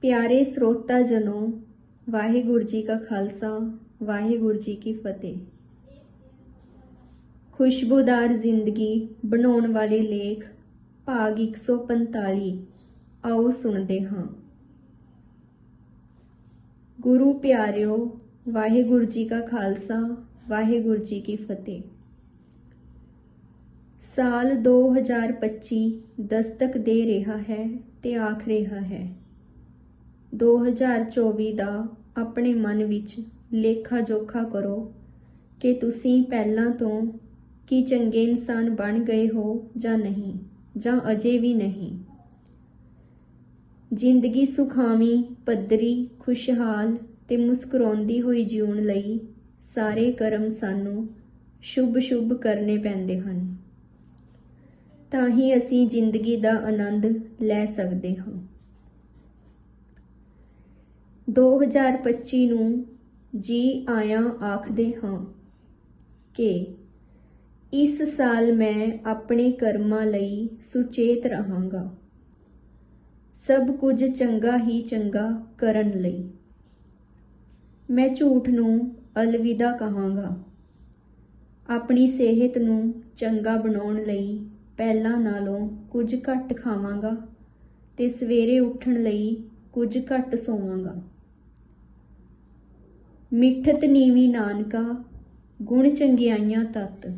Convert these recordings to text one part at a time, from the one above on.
ਪਿਆਰੇ ਸਰੋਤਾ ਜਨੋ, ਵਾਹਿਗੁਰੂ ਜੀ ਕਾ ਖਾਲਸਾ, ਵਾਹਿਗੁਰੂ ਜੀ ਕੀ ਫਤਿਹ। ਖੁਸ਼ਬੂਦਾਰ ਜ਼ਿੰਦਗੀ ਬਣਾਉਣ ਵਾਲੇ ਲੇਖ, ਭਾਗ 145 ਆਓ ਸੁਣਦੇ ਹਾਂ। ਗੁਰੂ ਪਿਆਰਿਓ, ਵਾਹਿਗੁਰੂ ਜੀ ਕਾ ਖਾਲਸਾ, ਵਾਹਿਗੁਰੂ ਜੀ ਕੀ ਫਤਿਹ। ਸਾਲ 2025 ਦਸਤਕ ਦੇ ਰਿਹਾ ਹੈ ਤੇ ਆਖ ਰਿਹਾ ਹੈ। 2024 ਦਾ ਆਪਣੇ ਮਨ ਵਿੱਚ ਲੇਖਾ ਜੋਖਾ ਕਰੋ ਕਿ ਤੁਸੀਂ ਪਹਿਲਾਂ ਤੋਂ ਕੀ ਚੰਗੇ ਇਨਸਾਨ ਬਣ ਗਏ ਹੋ ਜਾਂ ਨਹੀਂ, ਜਾਂ ਅਜੇ ਵੀ ਨਹੀਂ। ਜ਼ਿੰਦਗੀ ਸੁਖਾਵੀਂ, ਪੱਧਰੀ, ਖੁਸ਼ਹਾਲ ਤੇ ਮੁਸਕਰਾਉਂਦੀ ਹੋਈ ਜਿਉਣ ਲਈ ਸਾਰੇ ਕਰਮ ਸਾਨੂੰ ਸ਼ੁਭ ਸ਼ੁਭ ਕਰਨੇ ਪੈਂਦੇ ਹਨ। ਤਾਂ ਹੀ ਅਸੀਂ ਜ਼ਿੰਦਗੀ ਦਾ ਆਨੰਦ ਲੈ ਸਕਦੇ ਹਾਂ। 2025 ਨੂੰ ਜੀ ਆਇਆਂ ਆਖਦੇ ਹਾਂ ਕਿ ਇਸ ਸਾਲ ਮੈਂ ਆਪਣੇ ਕਰਮਾਂ ਲਈ ਸੁਚੇਤ ਰਹਾਂਗਾ। ਸਭ ਕੁਝ ਚੰਗਾ ਹੀ ਚੰਗਾ ਕਰਨ ਲਈ। ਮੈਂ ਝੂਠ ਨੂੰ ਅਲਵਿਦਾ ਕਹਾਂਗਾ। ਆਪਣੀ ਸਿਹਤ ਨੂੰ ਚੰਗਾ ਬਣਾਉਣ ਲਈ ਪਹਿਲਾਂ ਨਾਲੋਂ ਕੁਝ ਘੱਟ ਖਾਵਾਂਗਾ ਤੇ ਸਵੇਰੇ ਉੱਠਣ ਲਈ ਕੁਝ ਘੱਟ ਸੋਵਾਂਗਾ। ਮਿੱਠਤ ਨੀਵੀ ਨਾਨਕਾ, ਗੁਣ ਚੰਗਿਆਈਆਂ ਤਤ।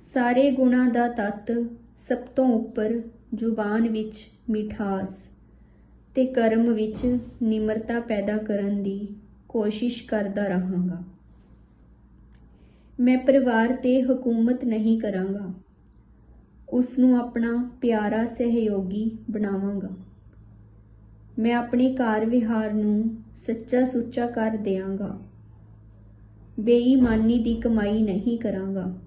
ਸਾਰੇ ਗੁਣਾਂ ਦਾ ਤਤ ਸਭ ਤੋਂ ਉੱਪਰ ਜ਼ੁਬਾਨ ਵਿੱਚ ਮਿਠਾਸ ਤੇ ਕਰਮ ਵਿੱਚ ਨਿਮਰਤਾ ਪੈਦਾ ਕਰਨ ਦੀ ਕੋਸ਼ਿਸ਼ ਕਰਦਾ ਰਹਾਂਗਾ। ਮੈਂ ਪਰਿਵਾਰ ਤੇ ਹਕੂਮਤ ਨਹੀਂ ਕਰਾਂਗਾ। ਉਸ ਨੂੰ ਆਪਣਾ ਪਿਆਰਾ ਸਹਿਯੋਗੀ ਬਣਾਵਾਂਗਾ। ਮੈਂ ਆਪਣੇ ਕਾਰ ਵਿਹਾਰ ਨੂੰ ਸੱਚਾ ਸੁੱਚਾ ਕਰ ਦਿਆਂਗਾ। ਬੇਈਮਾਨੀ ਦੀ ਕਮਾਈ ਨਹੀਂ ਕਰਾਂਗਾ।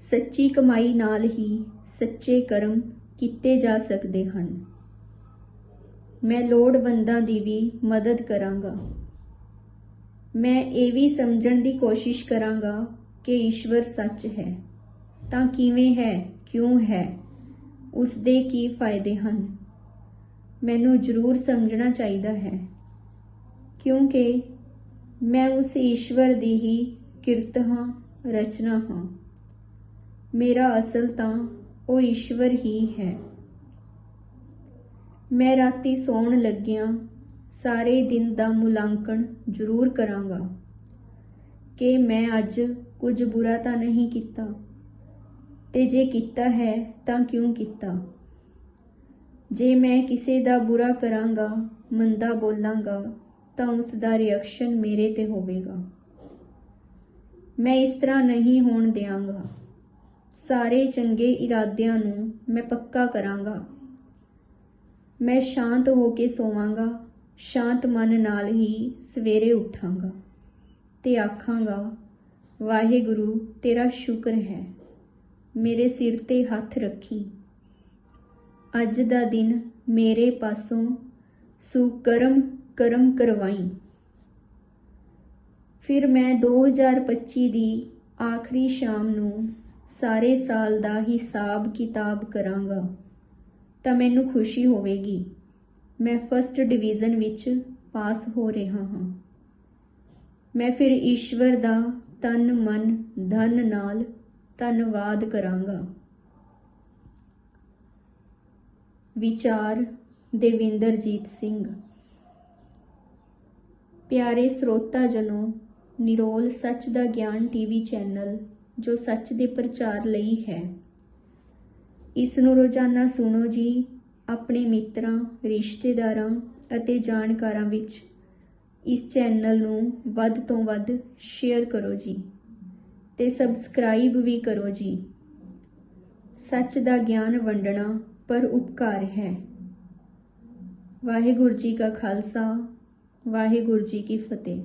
ਸੱਚੀ ਕਮਾਈ ਨਾਲ ਹੀ ਸੱਚੇ ਕਰਮ ਕੀਤੇ ਜਾ ਸਕਦੇ ਹਨ। ਮੈਂ ਲੋੜਵੰਦਾਂ ਦੀ ਵੀ ਮਦਦ ਕਰਾਂਗਾ। ਮੈਂ ਇਹ ਵੀ ਸਮਝਣ ਦੀ ਕੋਸ਼ਿਸ਼ ਕਰਾਂਗਾ ਕਿ ਈਸ਼ਵਰ ਸੱਚ ਹੈ। ਤਾਂ ਕਿਵੇਂ ਹੈ, ਕਿਉਂ ਹੈ ਉਸ ਦੇ ਕੀ ਫਾਇਦੇ ਹਨ? ਮੈਨੂੰ ਜ਼ਰੂਰ ਸਮਝਣਾ ਚਾਹੀਦਾ ਹੈ। ਕਿਉਂਕਿ ਮੈਂ ਉਸ ਈਸ਼ਵਰ ਦੀ ਹੀ ਕਿਰਤ ਹਾਂ ਰਚਨਾ ਹਾਂ। ਮੇਰਾ ਅਸਲ ਤਾਂ ਉਹ ਈਸ਼ਵਰ ਹੀ ਹੈ। ਮੈਂ ਰਾਤੀ ਸੌਣ ਲੱਗਿਆਂ ਸਾਰੇ ਦਿਨ ਦਾ ਮੁਲਾਂਕਣ ਜ਼ਰੂਰ ਕਰਾਂਗਾ। ਕਿ ਮੈਂ ਅੱਜ ਕੁਝ ਬੁਰਾ ਤਾਂ ਨਹੀਂ ਕੀਤਾ। ਤੇ ਜੇ ਕੀਤਾ ਹੈ ਤਾਂ ਕਿਉਂ ਕੀਤਾ? ਜੇ ਮੈਂ ਕਿਸੇ ਦਾ ਬੁਰਾ ਕਰਾਂਗਾ, ਮੰਦਾ ਬੋਲਾਂਗਾ, ਤਾਂ ਉਸ ਦਾ ਰਿਐਕਸ਼ਨ ਮੇਰੇ ਤੇ ਹੋਵੇਗਾ। ਮੈਂ ਇਸ ਤਰ੍ਹਾਂ ਨਹੀਂ ਹੋਣ ਦਿਆਂਗਾ। ਸਾਰੇ ਚੰਗੇ ਇਰਾਦਿਆਂ ਨੂੰ ਮੈਂ ਪੱਕਾ ਕਰਾਂਗਾ। ਮੈਂ ਸ਼ਾਂਤ ਹੋ ਕੇ ਸੋਵਾਂਗਾ, ਸ਼ਾਂਤ ਮਨ ਨਾਲ ਹੀ ਸਵੇਰੇ ਉੱਠਾਂਗਾ ਤੇ ਆਖਾਂਗਾ, ਵਾਹਿਗੁਰੂ, ਤੇਰਾ ਸ਼ੁਕਰ ਹੈ। ਮੇਰੇ ਸਿਰ ਤੇ ਹੱਥ ਰੱਖੀ। ਅੱਜ ਦਾ ਦਿਨ ਮੇਰੇ ਪਾਸੋਂ ਸੁਕਰਮ ਕਰਮ ਕਰਵਾਈ। ਫਿਰ ਮੈਂ 2025 ਦੀ ਆਖਰੀ ਸ਼ਾਮ ਨੂੰ ਸਾਰੇ ਸਾਲ ਦਾ ਹਿਸਾਬ ਕਿਤਾਬ ਕਰਾਂਗਾ ਤਾਂ ਮੈਨੂੰ ਖੁਸ਼ੀ ਹੋਵੇਗੀ। ਮੈਂ ਫਸਟ ਡਿਵੀਜ਼ਨ ਵਿੱਚ ਪਾਸ ਹੋ ਰਿਹਾ ਹਾਂ। ਮੈਂ ਫਿਰ ਈਸ਼ਵਰ ਦਾ ਤਨ ਮਨ ਧਨ ਨਾਲ ਧੰਨਵਾਦ ਕਰਾਂਗਾ। ਵਿਚਾਰ ਦੇਵਿੰਦਰਜੀਤ ਸਿੰਘ। ਪਿਆਰੇ ਸਰੋਤਾ ਜਨੋ, ਨਿਰੋਲ ਸੱਚ ਦਾ ਗਿਆਨ ਟੀਵੀ ਚੈਨਲ, ਜੋ ਸੱਚ ਦੇ ਪ੍ਰਚਾਰ ਲਈ ਹੈ। ਇਸ ਨੂੰ ਰੋਜ਼ਾਨਾ ਸੁਣੋ ਜੀ, ਆਪਣੇ ਮਿੱਤਰਾਂ, ਰਿਸ਼ਤੇਦਾਰਾਂ ਅਤੇ ਜਾਣਕਾਰਾਂ ਵਿੱਚ। ਇਸ ਚੈਨਲ ਨੂੰ ਵੱਧ ਤੋਂ ਵੱਧ ਸ਼ੇਅਰ ਕਰੋ ਜੀ ਤੇ ਸਬਸਕ੍ਰਾਈਬ ਵੀ ਕਰੋ ਜੀ। ਸੱਚ ਦਾ ਗਿਆਨ ਵੰਡਣਾ ਪਰ ਉਪਕਾਰ ਹੈ। ਵਾਹਿਗੁਰੂ ਜੀ ਕਾ ਖਾਲਸਾ ਵਾਹਿਗੁਰੂ ਜੀ ਕੀ ਫਤਿਹ।